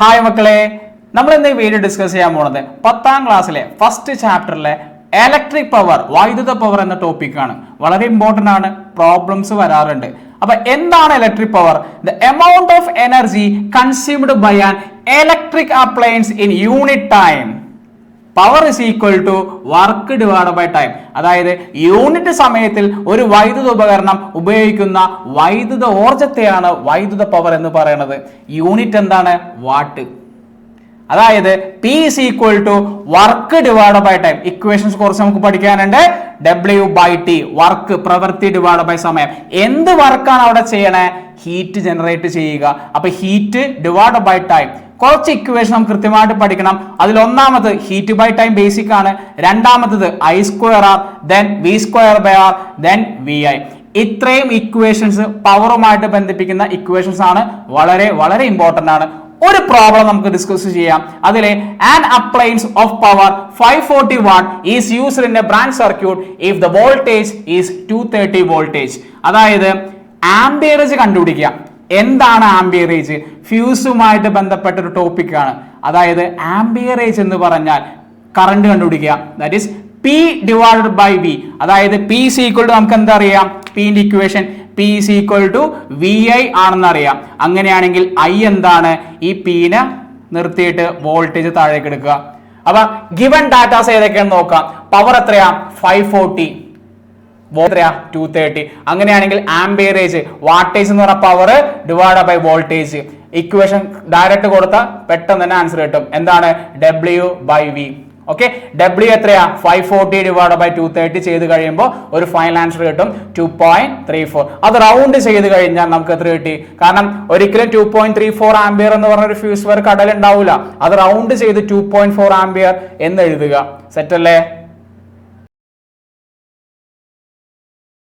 Hi മക്കളെ. നമ്മൾ ഇന്ന് ഈ വീഡിയോ ഡിസ്കസ് ചെയ്യാൻ പോണത് പത്താം ക്ലാസ്സിലെ ഫസ്റ്റ് ചാപ്റ്ററിലെ ഇലക്ട്രിക് പവർ വൈദ്യുത പവർ എന്ന ടോപ്പിക്കാണ് വളരെ ഇമ്പോർട്ടന്റ് ആണ്. പ്രോബ്ലംസ് വരാറുണ്ട്. അപ്പൊ എന്താണ് electric power the amount of energy consumed by an electric appliance in unit time power is equal to work divide by time അതായത് യൂണിറ്റ് സമയത്തിൽ ഒരു വൈദ്യുത ഉപകരണം ഉപയോഗിക്കുന്ന വൈദ്യുത ഊർജത്തെയാണ് വൈദ്യുത പവർ എന്ന് പറയുന്നത്. യൂണിറ്റ് എന്താണ്? വാട്ട് അതായത് P is equal to work divide by time equations കുറച്ച് നമുക്ക് പഠിക്കാനുണ്ട്. ഡബ്ല്യു ബൈ ടി വർക്ക് പ്രവൃത്തി ഡിവൈഡ് ബൈ സമയം. എന്ത് വർക്കാണ് അവിടെ ചെയ്യണേ? ഹീറ്റ് ജനറേറ്റ് ചെയ്യുക. അപ്പൊ ഹീറ്റ് ഡിവൈഡ് ബൈ ടൈം കുറച്ച് ഇക്വേഷൻ നമുക്ക് കൃത്യമായിട്ട് പഠിക്കണം. അതിൽ ഒന്നാമത് ഹീറ്റ് ബൈ ടൈം ബേസിക് ആണ്. രണ്ടാമത്തത് I square R then V square by R then V I ഇത്രയും ഇക്വേഷൻസ് പവറുമായിട്ട് ബന്ധിപ്പിക്കുന്ന ഇക്വേഷൻസ് ആണ്. വളരെ വളരെ ഇമ്പോർട്ടന്റ് ആണ്. ഒരു പ്രോബ്ലം നമുക്ക് ഡിസ്കസ് ചെയ്യാം. അതിലെ an appliance of power five forty one is used in a branch circuit if the voltage is two thirty voltage അതായത് ആംബിയറേജ് കണ്ടുപിടിക്കുക. എന്താണ് ആംബിയറേജ് ഫ്യൂസുമായിട്ട് ബന്ധപ്പെട്ട ഒരു ടോപ്പിക്കാണ് അതായത് ആംബിയറേജ് എന്ന് പറഞ്ഞാൽ കറണ്ട് കണ്ടുപിടിക്കുക. That is P divided by V അതായത് പി സീക്വൾ നമുക്ക് എന്താ അറിയാം? പിന്റെ equation P is equal to V I ആണെന്ന് അറിയാം അങ്ങനെയാണെങ്കിൽ ഐ എന്താണ്? ഈ പീനെ നിർത്തിയിട്ട് വോൾട്ടേജ് താഴേക്ക് എടുക്കുക. അപ്പൊ ഗിവൺ ഡാറ്റാസ് ഏതൊക്കെയാണെന്ന് നോക്കാം. പവർ എത്രയാ? ഫൈവ് ഫോർട്ടി എത്രയാ? ടു തേർട്ടി അങ്ങനെയാണെങ്കിൽ ആംബിയറേജ് വാട്ടേജ് എന്ന് പറഞ്ഞ power divide by voltage equation direct കൊടുത്താൽ പെട്ടെന്ന് തന്നെ ആൻസർ കിട്ടും. എന്താണ്? W by V okay W എത്രയാ? Five forty divide by two thirty ചെയ്ത് കഴിയുമ്പോൾ ഒരു ഫൈനൽ ആൻസർ കിട്ടും. ടു പോയിന്റ് ത്രീ ഫോർ അത് റൗണ്ട് ചെയ്ത് കഴിഞ്ഞാൽ നമുക്ക് എത്ര കിട്ടി? കാരണം ഒരിക്കലും two point three four ampere എന്ന് പറഞ്ഞ ഒരു ഫ്യൂസ് വർക്ക് കടൽ ഉണ്ടാവില്ല അത് റൗണ്ട് ചെയ്ത് ടു പോയിന്റ് ഫോർ ആംബിയർ എന്ന് എഴുതുക. സെറ്റ് അല്ലേ?